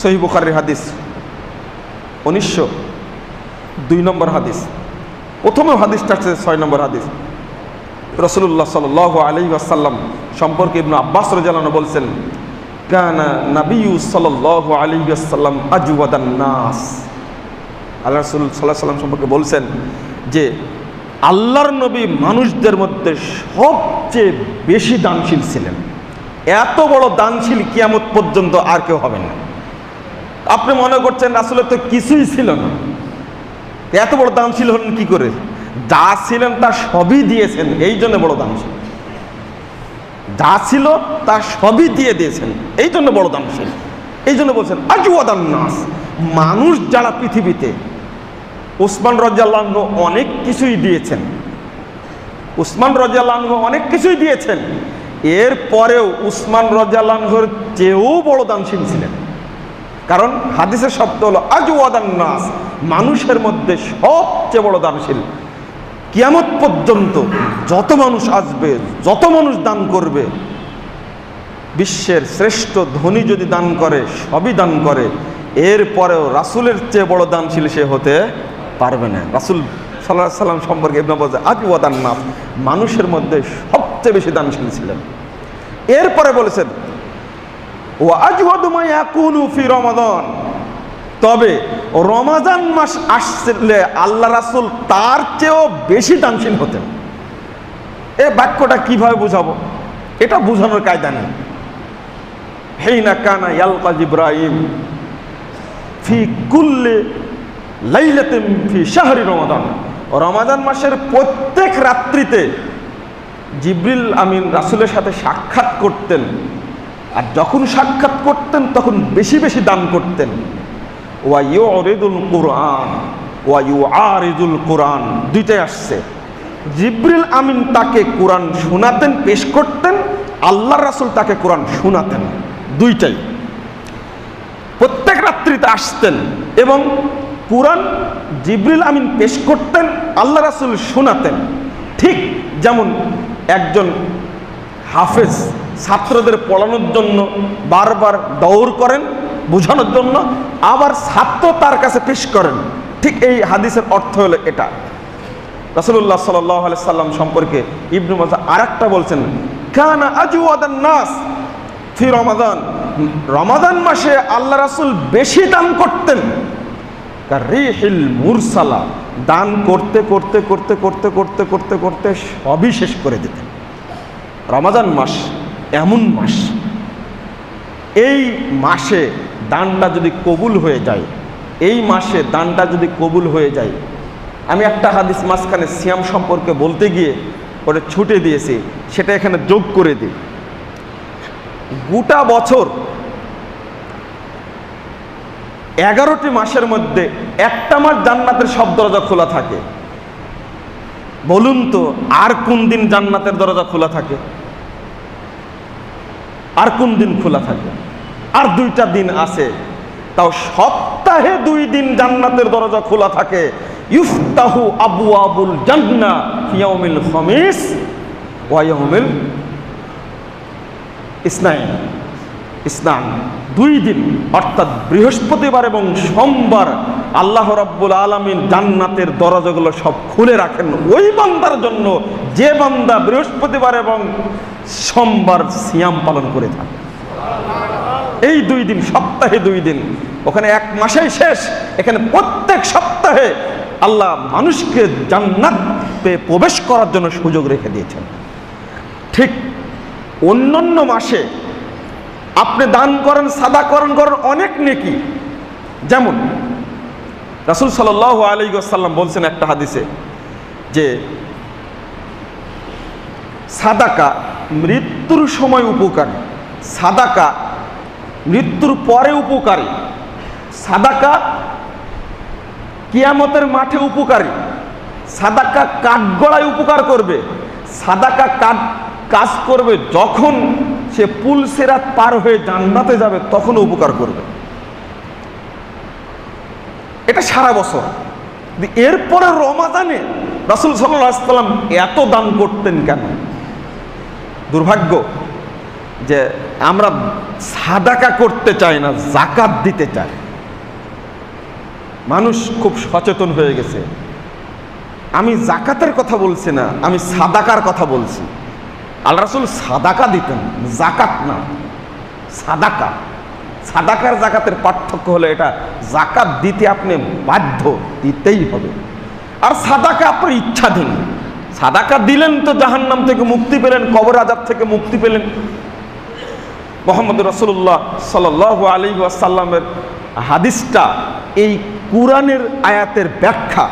সহি হাদিস, উনিশশো দুই নম্বর হাদিস। প্রথমে হাদিসটা হচ্ছে ছয় নম্বর হাদিস। রসুল্লাহ সাল আলী আসাল্লাম সম্পর্কে ইবনু আব্বাস রাজালানো বলছেন, কানা নাবিউ সাল আলী আসাল্লাম আজুয়াদান নাস। আল্লাহ রসুল সাল্লাহ সাল্লাম সম্পর্কে বলছেন যে, আল্লাহর নবী মানুষদের মধ্যে সবচেয়ে বেশি দানশীল ছিলেন। এত বড় দানশীল কিয়ামত পর্যন্ত আর কেউ হবে না। আপনি মনে করছেন আসলে তো কিছুই ছিল না। এত বড় দানশীল হলেন কি করে? যা ছিলেন তা সবই দিয়েছেন, এই জন্য বড় দানশীল যা ছিল তা সবই দিয়ে দিয়েছেন, এই জন্য বড় দাম দানশীল এই জন্য বলছেন আজুয়াদান নাস। মানুষ যারা পৃথিবীতে, উসমান রাজ্লাহ অনেক কিছুই দিয়েছেন, উসমান রাজ্লাহ অনেক কিছুই দিয়েছেন এর পরেও উসমান রাজ্লাহর চেয়েও বড় দানশীল ছিলেন। কারণ হাদিসের শব্দ হলো নাস, মানুষের মধ্যে সবচেয়ে বড় দানশীল। কিয়ামত পর্যন্ত যত মানুষ আসবে, যত মানুষ দান করবে, বিশ্বের শ্রেষ্ঠ ধনী যদি দান করে, সবই দান করে, এরপরেও রাসুলের চেয়ে বড় দানশীল সে হতে পারবে না। রাসুল সাল্লাহ সাল্লাম সম্পর্কে ইবনা বলছে আজওয়াদান নাস, মানুষের মধ্যে সবচেয়ে বেশি দানশীল ছিলেন। এরপরে বলেছেন ফি রমাদান। তবে রমাজান মাস আসলে আল্লাহ রাসুল তার চেয়েও বেশি দানশীল হতেন। এ বাক্যটা কীভাবে বুঝাবো? এটা বোঝানোর কায়দা নেই। হেই হেইনা কানা ইয়ালকা ইব্রাহিম ফি কুল্লে লাইলাতিন ফি শাহরি রমাদান। রমাদান মাসের প্রত্যেক রাত্রিতে জিব্রিল আমিন রাসুলের সাথে সাক্ষাৎ করতেন। আর যখন সাক্ষাৎ করতেন, তখন বেশি বেশি দান করতেন। ওয়াইউ অরেদুল কোরআন ওয়াইউ আরেদুল কোরআন, দুইটাই আসছে। জিব্রিল আমিন তাকে কোরআন শোনাতেন, পেশ করতেন আল্লাহ রাসুল তাকে কোরআন শোনাতেন, দুইটাই। প্রত্যেক রাত্রিতে আসতেন এবং কোরআন জিব্রিল আমিন পেশ করতেন আল্লাহ রাসুল শোনাতেন। ঠিক যেমন একজন হাফেজ ছাত্রদের পড়ানোর জন্য বারবার দৌড় করেন, বোঝানোর জন্য, আবার ছাত্র তার কাছে পেশ করেন। ঠিক এই হাদিসের অর্থ হলো এটা। রাসুল্লাহ সাল্লাহ সাল্লাম সম্পর্কে ইবনু মাজা আর একটা বলছেন, কানা আজুয়াদান নাস ফি রমাদান। রমাদান মাসে আল্লাহ রাসুল বেশি দান করতেন। রিহিল মুরসালা, দান করতে করতে করতে করতে করতে করতে করতে সবই শেষ করে দিতেন। রমাদান মাস এমন মাস। এই মাসে দানটা যদি কবুল হয়ে যায়, এই মাসে দানটা যদি কবুল হয়ে যায়, আমি একটা হাদিস মাঝখানে সিয়াম সম্পর্কে বলতে গিয়ে ওটা ছুটে দিয়েছি, সেটা এখানে যোগ করে দিই। গোটা বছর এগারোটি মাসের মধ্যে একটা মাস জান্নাতের সব দরজা খোলা থাকে। বলুন তো, আর কোন দিন জান্নাতের দরজা খোলা থাকে? আর কোন দিন খোলা থাকে আর দুইটা দিন আছে। তাও সপ্তাহে দুই দিন জান্নাতের দরজা খোলা থাকে। ইফতাহু আবু আবুল জান্না ইয়াউমিল খমিস ওয়াইমিল ইসনাইন। ইসনান দুই দিন, অর্থাৎ বৃহস্পতিবার এবং সোমবার আল্লাহ রব্বুল আলমিন জান্নাতের দরজাগুলো সব খুলে রাখেন। ওই বান্দার জন্য যে বান্দা বৃহস্পতিবার এবং সোমবার সিয়াম পালন করে থাকে। এই দুই দিন, সপ্তাহে দুই দিন, ওখানে এক মাসেই শেষ। এখানে প্রত্যেক সপ্তাহে আল্লাহ মানুষকে জান্নাত পেয়ে প্রবেশ করার জন্য সুযোগ রেখে দিয়েছেন। ঠিক অন্যান্য মাসে আপনি দান করেন, সাদা করেন করেন অনেক নেকি। যেমন, রাসুল সাল আলী সাল্লাম বলছেন একটা হাদিসে যে, সাদাকা মৃত্যুর সময় উপকারী, সাদাকা মৃত্যুর পরে উপকারী, সাদাকা কিয়ামতের মাঠে উপকারী, সাদাকা কাঠগড়ায় উপকার করবে, সাদাকা কাজ করবে যখন সে পুল সেরাত পার হয়ে জান্নাতে যাবে, তখনও উপকার করবে। এটা সারা বছর। এরপরে রমাদানে রাসুল সাল্লাম এত দান করতেন কেন? দুর্ভাগ্য যে আমরা সাদাকা করতে চাই না, জাকাত দিতে চাই। মানুষ খুব সচেতন হয়ে গেছে। আমি জাকাতের কথা বলছি না, আমি সাদাকার কথা বলছি। আল্লাহ রাসুল সাদাকা দিতেন, জাকাত না। সাদাকা। সাদাকার জাকাতের পার্থক্য হলো এটা, জাকাত দিতে আপনি বাধ্য, দিতেই হবে। আর সাদাকা আপনার ইচ্ছাধীন। সাদাকা দিলেন তো জাহান্নাম থেকে মুক্তি পেলেন, কবর আজাব থেকে মুক্তি পেলেন। মোহাম্মদ রসুল্লাহ সাল আলী আসাল্লামের হাদিসটা এই কোরআনের আয়াতের ব্যাখ্যা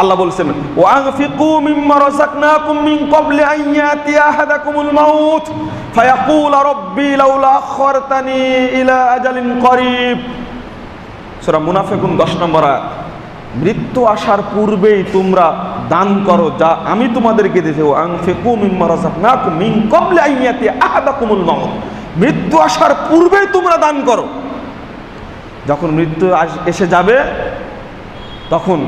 আল্লাহ বলছেন ওয়ানফিকু মিম্মা রাযাকনাকুম মিন ক্বাবলি আন ইয়াতি আহাদাকুমুল মাউত ফায়াকুল রাব্বি লাউলা আখখারতানি ইলা আজালিন করিব। সূরা মুনাফিকুন 10 নম্বর আয়াত, মৃত্যু আসার পূর্বেই তোমরা দান করো যা আমি তোমাদেরকে দিয়েছি। ওয়ানফিকু মিম্মা রাযাকনাকুম মিন ক্বাবলি আন ইয়াতি আহাদাকুমুল মাউত মৃত্যু আসার পূর্বেই তোমরা দান করো। যখন মৃত্যু এসে যাবে, তখন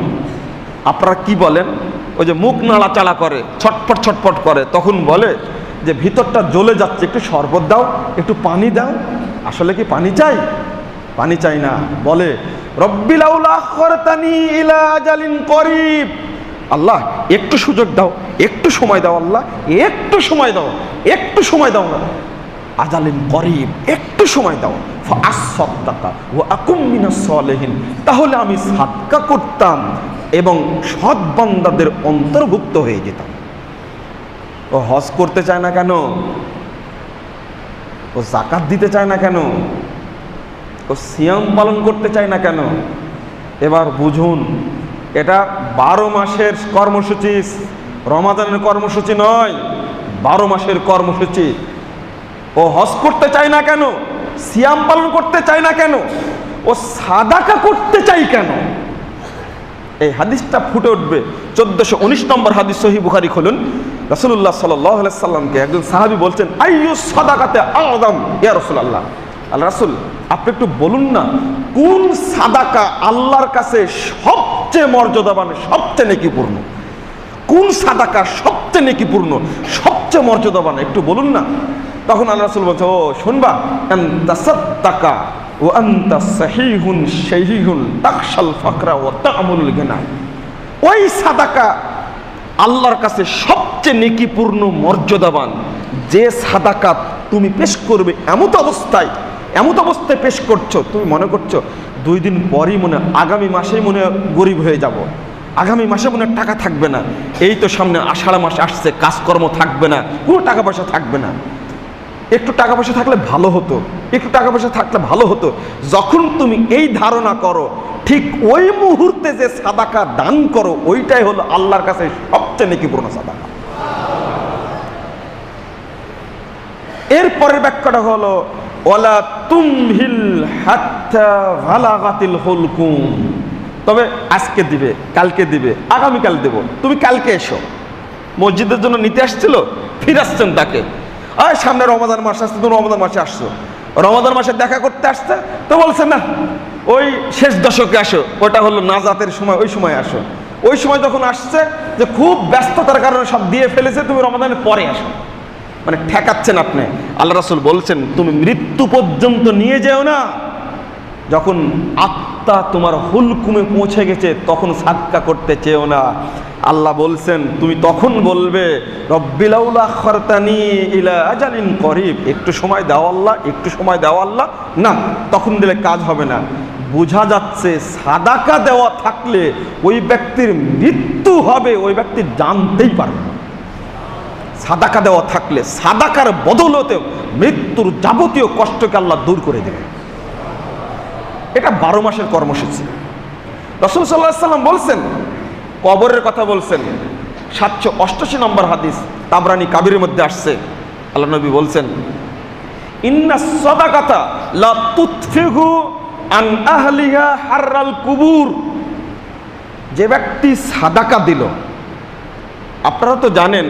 আপনারা কি বলেন? ওই যে মুখ নাড়াচাড়া করে ছটপট ছটপট করে, তখন বলে যে ভিতরটা জ্বলে যাচ্ছে, একটু শরবত দাও, একটু পানি দাও। আসলে কি পানি চাই? পানি চাই না। বলে করিব। আল্লাহ, একটু সুযোগ দাও, একটু সময় দাও আল্লাহ, একটু সময় দাও, একটু সময় দাও না। আজালিন করিব একটু সময় দাও। টাকা ও আকুমিনা সলেহীন। তাহলে আমি সাদকা করতাম এবং সৎ বান্দাদের অন্তর্ভুক্ত হয়ে যেতাম। ও হজ করতে চায় না কেন? ও জাকাত দিতে চায় না কেন? ও সিয়াম পালন করতে চায় না কেন? এবার বুঝুন, এটা বারো মাসের কর্মসূচি রমাদানের কর্মসূচি নয়, বারো মাসের কর্মসূচি। ও হজ করতে চায় না কেন? সিয়াম পালন করতে চায় না কেন? ও সাদাকা করতে চাই কেন? এই হাদিসটা ফুটে উঠবে। চোদ্দশো উনিশ নম্বর হাদিস সহি বুখারি খুলুন। রসুল্লাহ সাল্লামকে একজন সাহাবি বলছেন, আইয়ু সাদাকাতে আদম ইয়া রসুল্লাহ আল্লাহ আল্লাহ রাসুল, আপনি একটু বলুন না, কোন সাদাকা আল্লাহর কাছে সবচেয়ে মর্যাদাবান, সবচেয়ে নেকিপূর্ণ? কোন সাদাকা সবচেয়ে নেকিপূর্ণ সবচেয়ে মর্যাদাবান, একটু বলুন না। তখন আল্লাহ রাসুল বলছে, ও, শুনবা সাদ্দাকা ও সাহিহুন ফাকরা ও তামুল গেনা ওই সাদাকা আল্লাহর কাছে সবচেয়ে নেকিপূর্ণ, মর্যাদাবান। যে সাদাকা তুমি পেশ করবে এমত অবস্থায় এমত অবস্থায় পেশ করছ, তুমি মনে করছ, দুই দিন পরই মনে আগামী মাসেই মনে গরিব হয়ে যাব। আগামী মাসে মনে টাকা থাকবে না। এই তো সামনে আষাঢ় মাস আসছে, কাজকর্ম থাকবে না, কোনো টাকা পয়সা থাকবে না। একটু টাকা পয়সা থাকলে ভালো হতো, একটু টাকা পয়সা থাকলে ভালো হতো। যখন তুমি এই ধারণা করো, ঠিক ওই মুহূর্তে যে সাদাকা দান করো, ওইটাই হলো আল্লাহর কাছে সবচেয়ে নেকিপূর্ণ সাদাকা। এর পরের ব্যাখ্যাটা হলো ওলা তুমহিল হাত্তা ভালাগাতিল হুলকুম। তবে আজকে দিবে, কালকে দিবে, আগামীকাল দেব। তুমি কালকে এসো। মসজিদের জন্য নিতে আসছিল, ফিরে আসছেন তাকে। আর সামনে রমাদান মাস আসছে, তুমি রমাদান মাসে আসছো। রমাদান মাসে দেখা করতে আসছে, তো বলছে, না, ওই শেষ দশকে আসো, ওটা হলো নাজাতের সময়, ওই সময় আসো। ওই সময় যখন আসছে, যে খুব ব্যস্ততার কারণে সব দিয়ে ফেলেছে, তুমি রমাদানের পরে আসো। মানে ঠেকাচ্ছেন আপনি। আল্লাহ রাসুল বলছেন, তুমি মৃত্যু পর্যন্ত নিয়ে যেও না। যখন আত্মা তোমার হুলকুমে পৌঁছে গেছে, তখন সাদকা করতে চেয়েও না। আল্লাহ বলছেন, তুমি তখন বলবে আজালিন করিব। একটু সময় দাও আল্লাহ, একটু সময় দাও আল্লাহ। না, তখন দিলে কাজ হবে না। বোঝা যাচ্ছে, সাদাকা দেওয়া থাকলে ওই ব্যক্তির মৃত্যু হবে, ওই ব্যক্তি জানতেই পারবে সাদাকা দেওয়া থাকলে, সাদাকার বদলতে মৃত্যুর যাবতীয় কষ্টকে আল্লাহ দূর করে দেবে। এটা বারো মাসের কর্মসূচি। রসুল সাল্লাহ সাল্লাম বলছেন, কবরের কথা বলছেন, সাতশো অষ্টাশি নম্বর হাদিস তাবরানি কাবিরের মধ্যে আসছে। আল্লাহ নবী বলছেন, ইন্না লা তুতফিহু আন কুবুর। যে ব্যক্তি সাদাকা দিল, আপনারা তো জানেন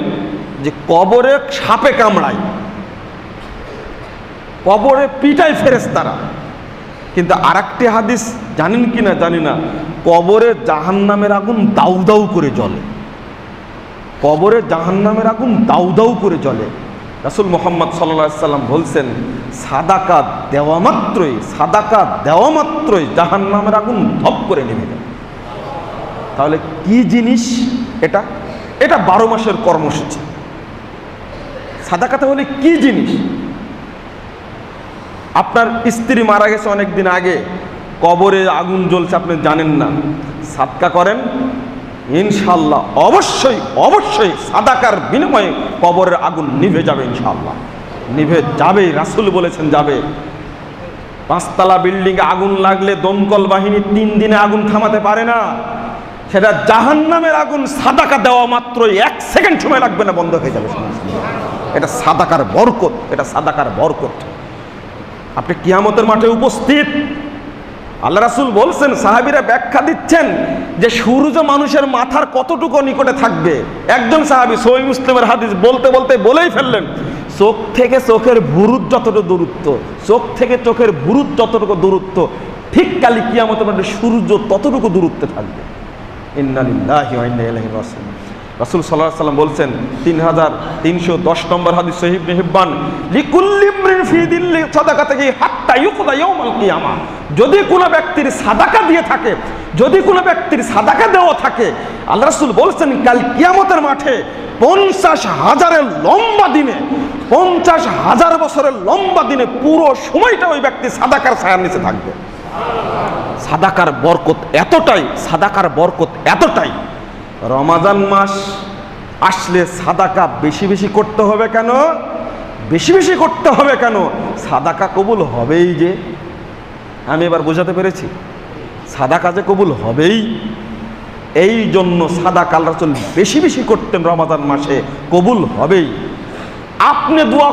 যে কবরে সাপে কামড়ায়, কবরে পিটায় ফেরেস তারা কিন্তু আর হাদিস জানেন কি না জানি না? কবরে জাহান নামের আগুন দাউ দাউ করে জ্বলে। কবরে জাহান নামের আগুন দাউ দাউ করে জ্বলে। রাসুল মোহাম্মদ সাল্লা সাল্লাম বলছেন, সাদাকা দেওয়া মাত্রই, সাদাকা দেওয়া মাত্রই জাহান নামের আগুন ধপ করে নেমে যায়। তাহলে কি জিনিস এটা? এটা বারো মাসের কর্মসূচি। সাদাকাতে হলে কি জিনিস? আপনার স্ত্রী মারা গেছে অনেক দিন আগে। কবরে আগুন জ্বলছে, আপনি জানেন না। সাদকা করেন ইনশাল্লাহ অবশ্যই অবশ্যই সাদাকার বিনিময়ে কবরের আগুন নিভে যাবে ইনশাল্লাহ নিভে যাবেই রাসুল বলেছেন যাবে। পাঁচতলা বিল্ডিংয়ে আগুন লাগলে দমকল বাহিনী তিন দিনে আগুন থামাতে পারে না। সেটা জাহান নামের আগুন সাদাকা দেওয়া মাত্রই এক সেকেন্ড সময় লাগবে না, বন্ধ হয়ে যাবে এটা সাদাকার বরকত, এটা সাদাকার বরকত। আপনি কিয়ামতের মাঠে উপস্থিত। আল্লাহ রাসুল বলছেন, সাহাবিরা ব্যাখ্যা দিচ্ছেন যে সূর্য মানুষের মাথার কতটুকু নিকটে থাকবে। একজন সাহাবি সহি মুসলিমের হাদিস বলতে বলতে বলেই ফেললেন, চোখ থেকে চোখের ভুরুত যতটুকু দূরত্ব, চোখ থেকে চোখের ভুরুত যতটুকু দূরত্ব, ঠিক কালি কিয়ামতের মাঠে সূর্য ততটুকু দূরত্বে থাকবে। রাসূল আলাইহি সাল্লাম বলছেন 3310 নম্বর হাদিস সহিহ ইবনে হিব্বান, লিকুল্লি দিল্লি সাদাকাতিহি হাত্তা ইউকদা কিয়ামা। যদি কোনো ব্যক্তির সাদাকা দিয়ে থাকে, যদি কোনো ব্যক্তির সাদাকা দেওয়া থাকে, আল্লাহ রাসূল বলছেন, কাল কিয়ামতের মাঠে পঞ্চাশ হাজারের লম্বা দিনে, পঞ্চাশ হাজার বছরের লম্বা দিনে পুরো সময়টা ওই ব্যক্তি সাদাকার ছায়ার নিচে থাকবে। সাদাকার বরকত এতটাই, সাদাকার বরকত এতটাই। রমাজান মাস আসলে সাদাকা বেশি বেশি করতে হবে কেন? বেশি বেশি করতে হবে কেন? সাদাকা কবুল হবেই যে। আমি এবার বোঝাতে পেরেছি। সাদা কাজে কবুল হবেই। এই জন্য সাদা কাল রাসুল বেশি বেশি করতেন রমাদান মাসে। কবুল হবেই। আপনি দোয়া